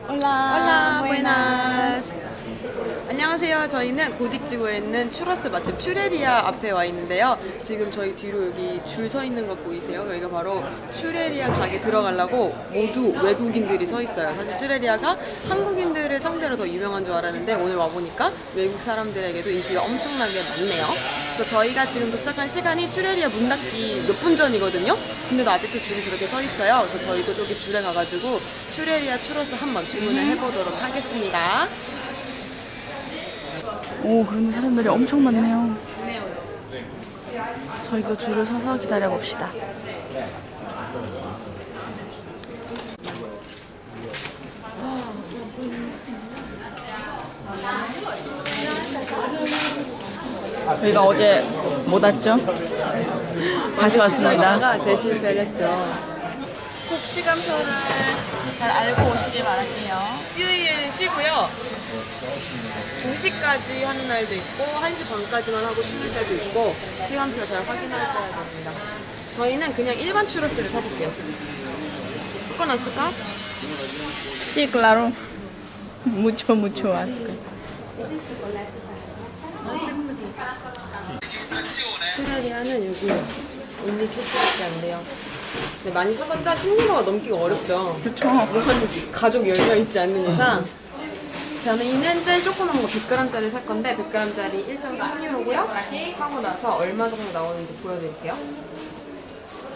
Hola, buenas. 안녕하세요. 저희는 고딕지구에 있는 추러스 맛집 추레리아 앞에 와 있는데요. 지금 저희 뒤로 여기 줄 서 있는 거 보이세요? 여기가 바로 추레리아 가게 들어가려고 모두 외국인들이 서 있어요. 사실 추레리아가 한국인들을 상대로 더 유명한 줄 알았는데 오늘 와보니까 외국 사람들에게도 인기가 엄청나게 많네요. 그래서 저희가 지금 도착한 시간이 추레리아 문 닫기 몇 분 전이거든요. 근데도 아직도 줄이 저렇게 서 있어요. 그래서 저희도 저기 줄에 가가지고 추레리아 추러스 한번 주문을 해보도록 하겠습니다. 오, 그런데 사람들이 엄청 많네요. 저희도 줄을 서서 기다려 봅시다. 저희가 어제 못 왔죠? 다시 왔습니다. 가 대신 배렸죠. 꼭 시간표를 잘 알고 오시길 바랄게요. CA는 쉬고요. 2시까지 하는 날도 있고 1시 반까지만 하고 쉬는 때도 있고 시간표 잘 확인하셔야 됩니다. 저희는 그냥 일반 추러스를 사볼게요. 쓸까? Sí, claro. Mucho, mucho asco. 추레리아는 여기 온리 키스밖에 안 돼요. 근데 많이 사봤자 10유로가 넘기가 어렵죠. 그쵸. 한 가족 10명 있지 않는 이상 저는 제일 조그만 거 100g짜리 살 건데 100g짜리 1.3유로고요 사고 나서 얼마 정도 나오는지 보여드릴게요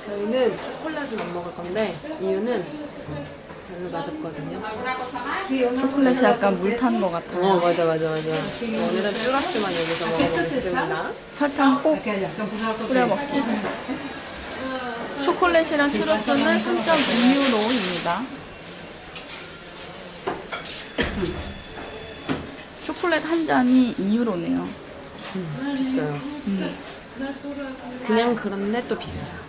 저희는 초콜릿은 안 먹을 건데 이유는 별로 맛없거든요 초콜릿이 약간 물 탄 것 같아요. 어 맞아 맞아 맞아 오늘은 쭈러스만 여기서 먹어보겠습니다 설탕 꼭 뿌려 먹기. 초콜릿이랑 추러스는 3.2유로입니다. 초콜릿 한 잔이 2유로네요. 비싸요 그냥 그런데 또 비싸요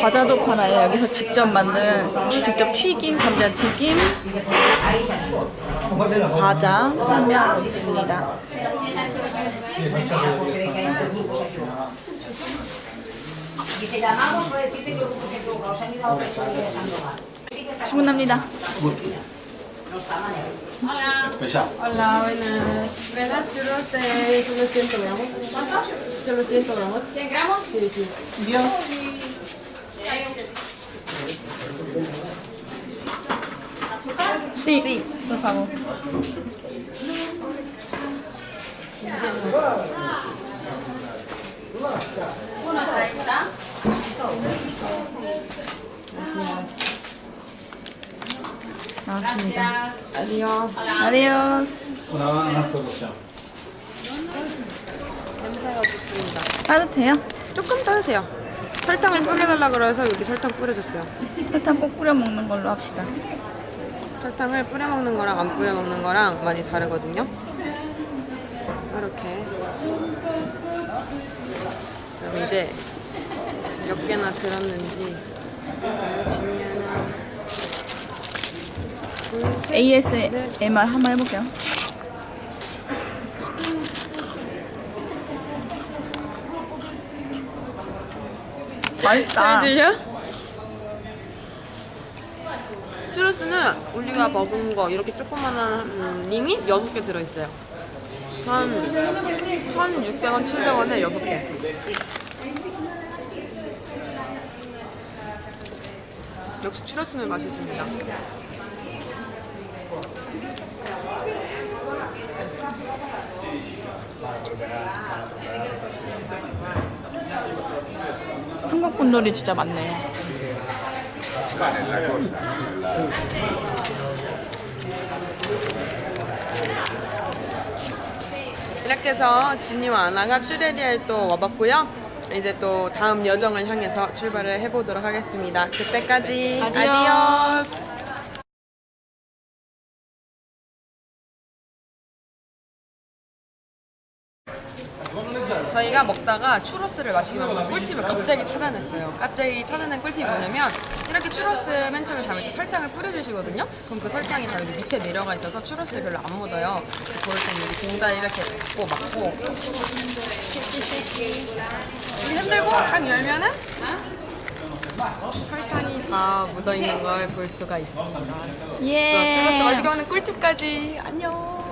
과자도 팔아요. 여기서 직접 만든, 직접 튀긴 감자튀김, 과자 판매하고 있습니다. 주문합니다. Especial. Hola, buenas. ¿Me das churros de solo 100 gramos? ¿Cuántos? Solo 100 gramos. ¿100 gramos? Sí, sí. Sí, Sí. por favor. 나왔습니다. Adiós. 아디오스. Una, una producción. 냄새가 좋습니다. 따뜻해요? 조금 따뜻해요. 설탕을 뿌려달라 그래서 여기 설탕 뿌려줬어요. 설탕 꼭 뿌려 먹는 걸로 합시다. 설탕을 뿌려 먹는 거랑 안 뿌려 먹는 거랑 많이 다르거든요. 이렇게. 그럼 이제 몇 개나 들었는지 볼까요? 지니 하나. ASMR 한번 해볼게요. 맛있다. 잘 들려? 추러스는 우리가 먹은 거 이렇게 조그만한 음, 링이 6개 들어있어요. 한 1,600원, 700원에 6개. 역시 추러스는 맛있습니다. 한국 분들이 진짜 많네요. 이렇게 해서 진이와 아나가 추레리아에 또 와봤고요. 이제 또 다음 여정을 향해서 출발을 해보도록 하겠습니다. 그때까지 아디오스. 저희가 먹다가 추러스를 마시기만 하면 꿀팁을 갑자기 찾아냈어요. 갑자기 찾아낸 꿀팁이 뭐냐면 이렇게 추러스 맨 처음에 담을 때 설탕을 뿌려주시거든요. 그럼 그 설탕이 다 여기 밑에 내려가 있어서 추러스에 별로 안 묻어요. 그래서 그럴 때는 공다에 이렇게 잡고 막고 이렇게 흔들고 딱 열면은 설탕이 다 묻어 있는 걸 볼 수가 있습니다. 예. 추러스 맛있게 먹는 꿀팁까지 안녕.